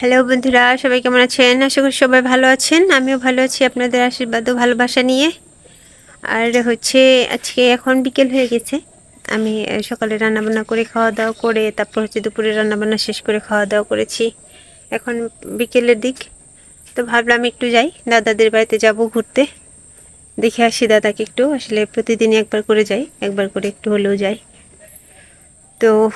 Hello বন্ধুরা, সবাই কেমন আছেন? আশা করি সবাই ভালো আছেন। আমিও ভালো আছি আপনাদের আশীর্বাদ ও ভালোবাসা নিয়ে। আর হচ্ছে, আজকে এখন বিকেল হয়ে গেছে। আমি সকালে রান্নাবান্না করে খাওয়া দাওয়া করে, তারপর হচ্ছে দুপুরে রান্নাবান্না শেষ করে খাওয়া দাওয়া করেছি। এখন বিকেলের দিক। তো ভাবলাম একটু যাই। দাদাদের বাড়িতে যাব ঘুরতে। দেখে আসি দাদাকে একটু। আসলে প্রতিদিনই একবার করে যাই। একবার করে একটু হলেও যাই। তো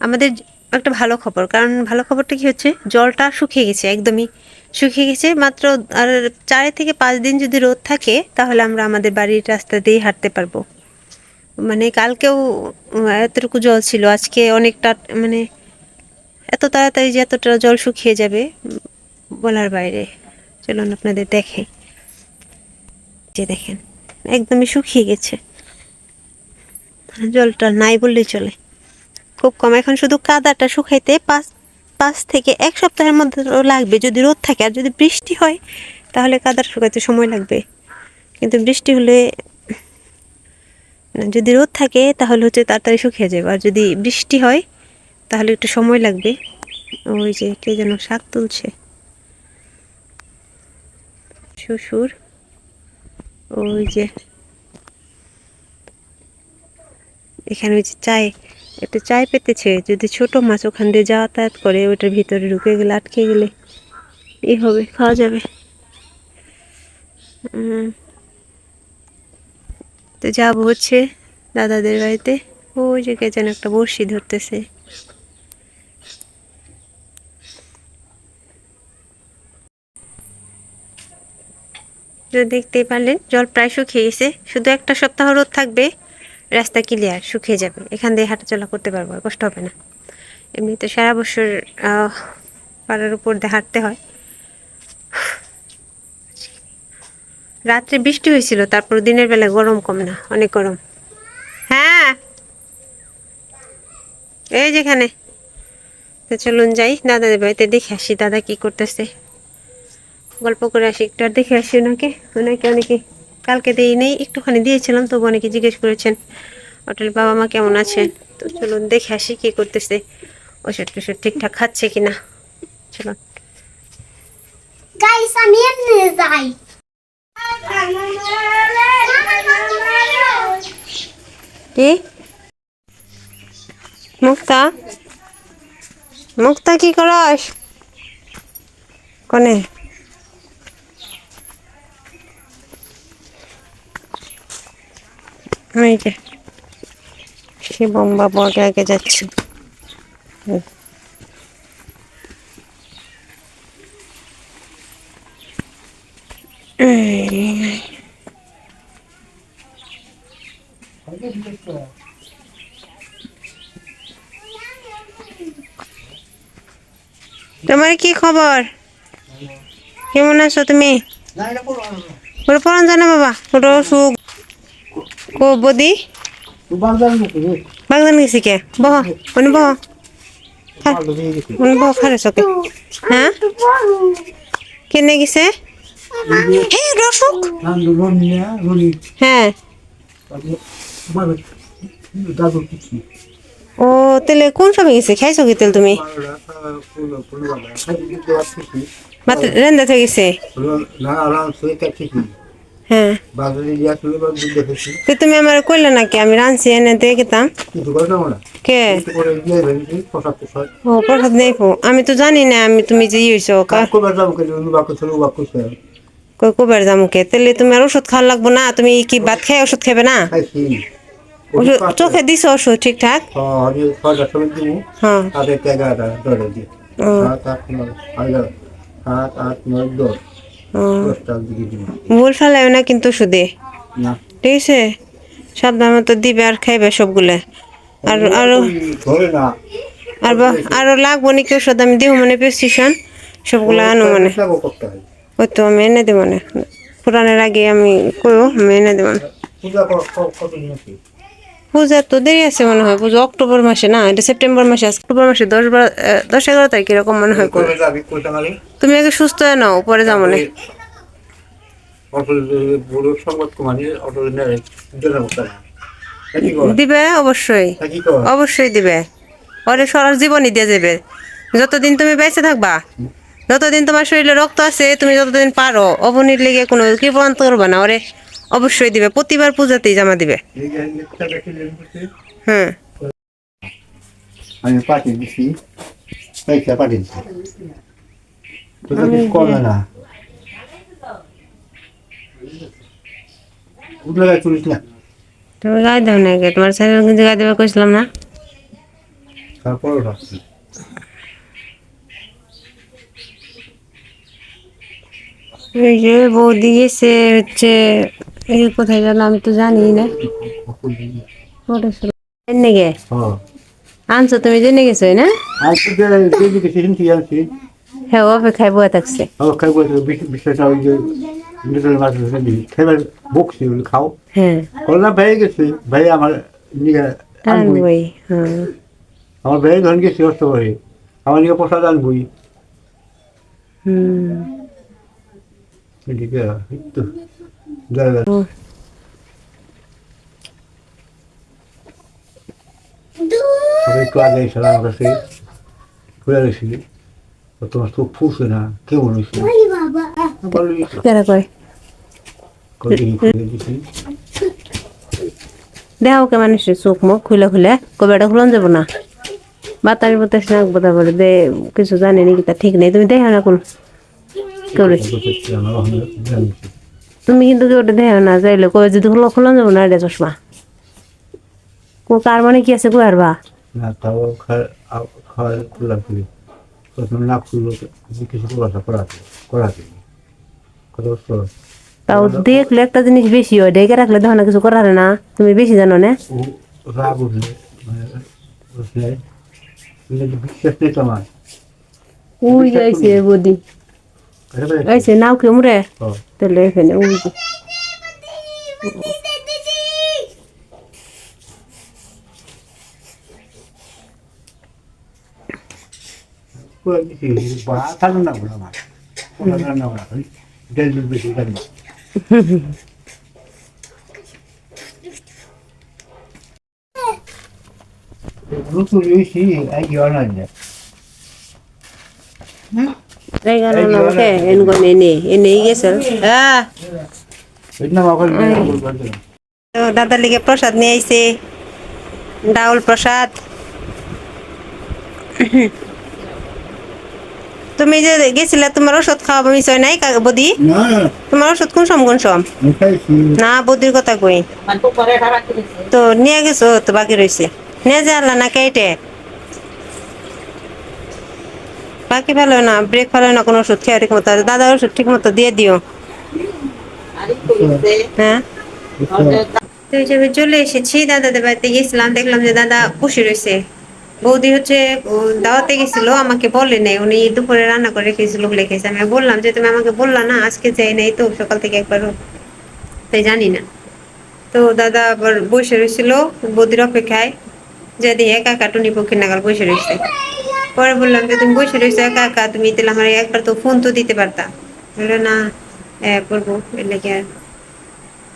আমাদের একটা ভালো খবর। কারণ ভালো খবরটা কি হচ্ছে? জলটা শুকিয়ে গেছে, একদমই শুকিয়ে গেছে। মাত্র আর চার থেকে পাঁচ দিন যদি রোদ থাকে, তাহলে আমরা আমাদের বাড়ির রাস্তা দিয়ে হাঁটতে পারব। মানে কালকেও এতটুকু জল ছিল, আজকে অনেকটা মানে এত তাড়াতাড়ি যে এতটা জল শুকিয়ে যাবে বলার বাইরে। চলুন আপনাদের দেখে। যে দেখেন, একদমই শুকিয়ে গেছে। জলটা নাই বললেই চলে। খুব কম। এখন শুধু কাদাটা শুকাইতে পাঁচ পাঁচ থেকে এক সপ্তাহের মধ্যে লাগবে। যদি রোদ থাকে আর যদি বৃষ্টি হয়, তাহলে কাদাটা শুকাইতে সময় লাগবে। কিন্তু বৃষ্টি হলে যদি রোদ থাকে, তাহলে হচ্ছে তাড়াতাড়ি শুকিয়ে যাবে। আর যদি বৃষ্টি হয়, তাহলে একটু সময় লাগবে। ওই যে কে যেন শাক তুলছে। শ্বশুর, ওই যে, এখানে ওই যে চায় একটা চায় পেতেছে। যদি ছোট মাছ ওখান দিয়ে যাতায়াত করে ওইটার ভিতরে ঢুকে গেলে, আটকে গেলে, ই হবে, খাওয়া যাবে। তো যাব হচ্ছে দাদাদের বাড়িতে। ওই যে কে যেন একটা বড়শি ধরতেছে। দেখতেই পারলেন, জল প্রায় শুকিয়ে গেছে। শুধু একটা সপ্তাহ রোদ থাকবে। রাস্তা ক্লিয়ার শুকিয়ে যাবে। এখান দিয়ে হাঁটাচলা করতে পারব কষ্ট হবে না। এমনি তো সারা বছর পাড়ার উপর দিয়ে হাঁটতে হয়। রাত্রে বৃষ্টি হয়েছিল, তারপর দিনের বেলা গরম কম না, অনেক গরম। হ্যাঁ। এই যেখানে চলুন যাই, দাদাদের বাড়িতে দেখে আসি, দাদা কি করতেছে। গল্প করে আসি, একটু আর দেখে আসি ওনাকে। ওনাকে অনেকে কালকে দিই নেই একটুখানি দিয়েছিলাম তবু অনেকে জিজ্ঞেস করেছেন হোটেল বাবা মা কেমন আছে? তো চলুন দেখে আসি কি করতেছে ওষুধ টষুধ ঠিকঠাক খাচ্ছে কিনা। চলুন। গাইস আমি এমনি যাই। কি? মুক্তা? মুক্তা কি করস? কনে? এই যে শিবম বাবু আগে আগে যাচ্ছে। তোমার কি খবর? কেমন আছো তুমি? পড়ান জানো বাবা ওটা অসুখ কো বদি? বাগদান গেছি কে বহ উনি বহ। উনি বহ খারে চকে হ্যাঁ কেনে গেছে? হে অসুখ হ্যাঁ। ও, তেলে কোন সময় গেছে? খাইছো কি তেল তুমি? মাত্র রেন্দা থেকে গেছে। হ্যাঁ। তুমি আমার কইলে নাকি আমি রাঁধছি এনে দিয়ে গেতাম কে? ও প্রসাদ নেই আমি তো জানি না আমি তুমি যে ইয়েছো কই কবার যামুকে তেলে তুমি আর ওষুধ খাওয়া লাগবো না? তুমি কি ভাত খাই ওষুধ খাবে না চোখে দিছো ওষুধ ঠিকঠাক? হ্যাঁ। ও। ও ভুল ফেলাইও না কিন্তু ওষুধে ঠিক আছে? সাবধান মতো দিবে আর খাইবে সবগুলা। আর আরও আর আরও লাগবো নাকি ওষুধ আমি দিব মানে প্রেসক্রিপশন সবগুলা আনো মানে। ওই তো আমি এনে দেবো মানে পুরানের আগে আমি কইও আমি এনে দেবো মানে পূজা তো দেরি আছে মনে হয় পুজো অক্টোবর মাসে না? এটা সেপ্টেম্বর মাসে অক্টোবর মাসে দশ বারো দশ এগারো তারিখ এরকম মনে হয় তুমি আগে সুস্থ হয়ে নাও পরে যাব না দিবে? অবশ্যই। অবশ্যই দিবে। ওরে সরার জীবনই দিয়ে যাবে যতদিন তুমি বেঁচে থাকবা যতদিন তোমার শরীরে রক্ত আছে তুমি যতদিন পারো অবনীর লেগে কোনো কৃপান্ত করবে না ওরে। অবশ্যই দিবে প্রতিবার পূজাতেই জামা দিবে। হ্যাঁ। আমি পাঠিয়ে দিছি। পয়সা পাঠিয়ে দিছি। করবে না। তুমি গায়ে দাও না তোমার ছেলের কিন্তু গায়ে দেবে কইছিলাম না? তারপর এই যে বৌদি গেছে হচ্ছে এই কোথায় গেল আমি তো জানি না। জেনে গে? হ্যাঁ। আনছো তুমি জেনে গেছো না? হ্যাঁ অপেক্ষায় বয়ে থাকছে। খাও। হ্যাঁ। করোনা ভেয়ে গেছে ভাই আমার আনবই। হ্যাঁ। আমার ভাই গেছি অস্ত করে আমার নিয়ে প্রসাদ আনবই। হুম। একটু আগে আমার ঘুরে গেছিলি তোমার ফুসে না কেমন দেখাও কে মানুষের চোখ মুখ খুলে খুলে কবেটা খুলন যাব না বাতারি বাতাস না বোধা বলে দে কিছু জানে নাকি তা ঠিক নেই তুমি দেখো না কোন জানিছি তুমি কিন্তু কেউ দেখো না যাইলে। কবে যদি খুলো খুলন যাব না রে চশমা। কো কার মানে কি আছে কো আরবা না তাও খাওয়া খোলা খুলি প্রথমে না খুললো কিছু খোলাসা করাতে করাতে কত তাও দেখলে একটা জিনিস বেশি হয় ডেকে রাখলে দেখো না কিছু করার না। তুমি বেশি জানো না? ও রাগ উঠলে মানে বুঝলে বিশ্বাস নেই তোমার ওই যাইছে বদি। আইছে নাও কে মুরে ও তাহলে এখানে ওই যে। পুরো কিছু বা থাকুন তো দাদার লিগে প্রসাদ নিয়ে আইছে ডাউল প্রসাদ তুমি যে গেছিলে তোমার ওষুধ খাওয়াবো মিশয় নাই বদি তোমার ওষুধ কোন সম কোন সম না বদির কথা কই তো নিয়ে গেছো তো বাকি রয়েছে নিয়ে যে আল্লাহ না কেটে বাকি ভালো না ব্রেক ভালো না, কোনো ওষুধ খেয়ে ঠিক মতো দাদার ওষুধ ঠিক মতো দিয়ে দিও। হ্যাঁ? তো চলে এসেছি দাদাদের বাড়িতে, গেছিলাম, দেখলাম যে দাদা বসে রয়েছে। বৌদি হচ্ছে দাওয়াতে গেছিল, আমাকে বলে নাই। উনি দুপুরে রান্না করে রেখেছিল বলে রেখেছে আমি বললাম যে, তুমি আমাকে বললা না, আজকে যাই নাই তো, সকাল থেকে একবার তাই জানি না। তো দাদা আবার বসে রয়েছিল, বৌদির অপেক্ষায়। যে দিয়ে একা একা টুনি পক্ষী নাগাল বসে রয়েছে। পরে বললাম যে, তুমি বসে রয়েছো, একা একা, তুমি তাহলে আমার একবার তো ফোন তো দিতে পারতা। বলল, না করব। এর কি আর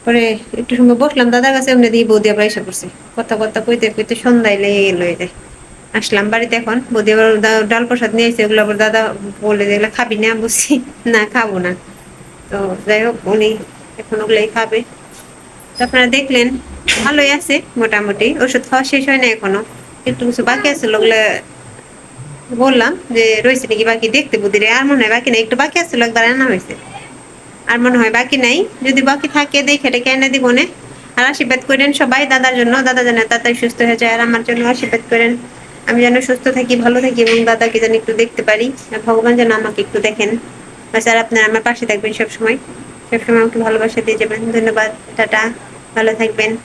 পরে একটু সময় বসলাম, দাদার কাছে এমনি দিয়ে বৌদি আবার এসে পড়ছে। কথা কথা কইতে কইতে সন্ধ্যায় লেগে গেল এতে আসলাম বাড়িতে এখন, বৌদি আবার ডাল প্রসাদ নিয়ে এসে ওগুলো আবার দাদা বলে যে খাবি না? বলছি, না, খাব না। তো যাই হোক, উনি এখন ওগুলোই খাবে। তো আপনারা দেখলেন, ভালোই আছে মোটামুটি, ওষুধ খাওয়া শেষ হয় না এখনও। একটু কিছু বাকি আছে, ওগুলো বললাম যে রয়েছে নাকি বাকি? দেখতে বুদ্ধিরে আর মনে হয় বাকি নাই। একটু বাকি আছে একবার আনা হয়েছে। আর মনে হয় বাকি নাই। যদি বাকি থাকে, দেখে এটা কেন দিব না। আর আশীর্বাদ করেন সবাই দাদার জন্য। দাদা যেন তাড়াতাড়ি সুস্থ হয়ে যায়। আর আমার জন্য আশীর্বাদ করেন। আমি যেন সুস্থ থাকি, ভালো থাকি এবং দাদাকে যেন একটু দেখতে পারি। আর ভগবান যেন আমাকে একটু দেখেন। বা স্যার আপনারা আমার পাশে থাকবেন সবসময়। সবসময় আমাকে ভালোবাসা দিয়ে যাবেন। ধন্যবাদ। টাটা। ভালো থাকবেন।